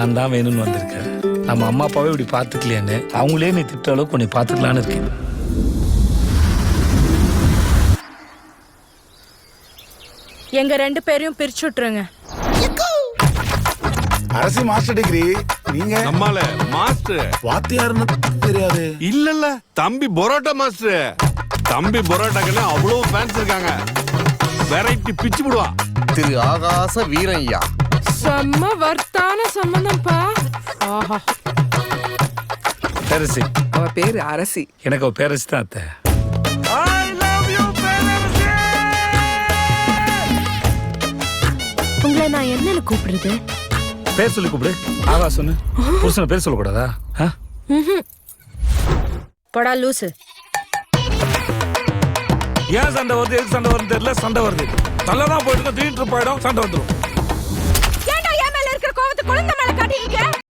நான் தான் வேணும்னு வந்திருக்கேன். நம்ம அம்மா அப்பாவே இப்படி பார்த்துக்கலையான்னு அவங்களே நீ திட்ட அளவுக்கு உன்னை பார்த்துக்கலான்னு இருக்கேன். எங்க ரெண்டு பேரையும் பிரிச்சு விட்டுருங்க. அரசு மாஸ்டர் டிகிரி நீங்க? நம்மால மாஸ்டர். வாத்தியாருன்னு தெரியாது. இல்ல இல்ல தம்பி பரோட்டா மாஸ்டர். தம்பி பரோட்டாக்கெல்லாம் அவ்வளவு ஃபேன்ஸ் இருக்காங்க. வெரைட்டி பிச்சு விடுவா. திரு ஆகாச வீரய்யா. செம்ம வர்த்தான சம்பந்தம்ப்பா ஆஹா. பேரரசி அவ பேரு அரசி. எனக்கு அவ பேரரசி தான் அத்தை. உங்களை நான் என்னன்னு கூப்பிடுறது? பேர் சொல்லி கூப்பிடு. ஆகா சொன்னு புருஷனை பேர் சொல்லக்கூடாதா? ஆ? படா லூசு. ஏன் சண்டை வருது எதுக்கு சண்டை வருதுன்னு தெரியல? சண்டை வருது. நல்லா தான் போயிட்டு திடீர்னு போயிடும் சண்டை வந்துடும்